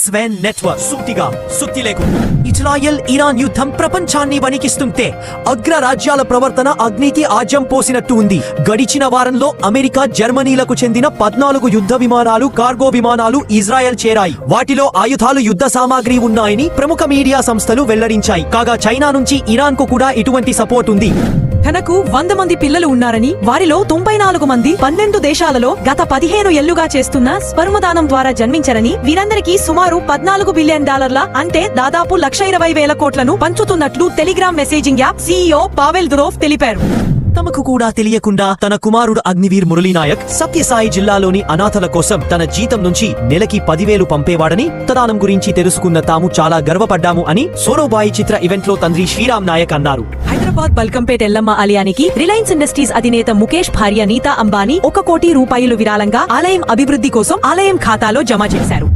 స్వెన్ network సూటిగా సుత్తి లేకుండా. ఇజ్రాయెల్ ఇరాన్ యుద్ధం ప్రపంచాన్ని వణికిస్తుంటే అగ్ర రాజ్యాల ప్రవర్తన అగ్నికి ఆజ్యం పోసినట్టు ఉంది. గడిచిన వారంలో అమెరికా జర్మనీలకు చెందిన పద్నాలుగు యుద్ధ విమానాలు కార్గో విమానాలు ఇజ్రాయెల్ చేరాయి. వాటిలో ఆయుధాలు యుద్ధ సామాగ్రి ఉన్నాయని ప్రముఖ మీడియా సంస్థలు వెల్లడించాయి. కాగా చైనా నుంచి ఇరాన్కు కూడా ఇటువంటి సపోర్ట్ ఉంది. తనకు వంద మంది పిల్లలు ఉన్నారని వారిలో తొంభై నాలుగు మంది పన్నెండు దేశాలలో గత పదిహేను ఏళ్ళుగా చేస్తున్న స్పర్మదానం ద్వారా జన్మించరని వీరందరికీ సుమారు పద్నాలుగు బిలియన్ డాలర్ల అంటే దాదాపు లక్ష ఇరవై వేల కోట్లను పంచుతున్నట్లు Telegram messaging app CEO Pavel Durov తెలిపారు. తమకు కూడా తెలియకుండా తన కుమారుడు అగ్నివీర్ మురళీనాయక్ సత్యసాయి జిల్లాలోని అనాథల కోసం తన జీతం నుంచి నెలకి పదివేలు పంపేవాడని తదానం గురించి తెలుసుకున్న తాము చాలా గర్వపడ్డాము అని సోరోబాయి చిత్ర ఈవెంట్లో తండ్రి శ్రీరామ్ నాయక్ అన్నారు. హైదరాబాద్ బల్కంపేట్ ఎల్లమ్మ ఆలయానికి రిలయన్స్ ఇండస్ట్రీస్ అధినేత ముఖేష్ భార్య నీతా అంబానీ ఒక కోటి రూపాయలు విరాళంగా ఆలయం అభివృద్ధి కోసం ఆలయం ఖాతాలో జమ చేశారు.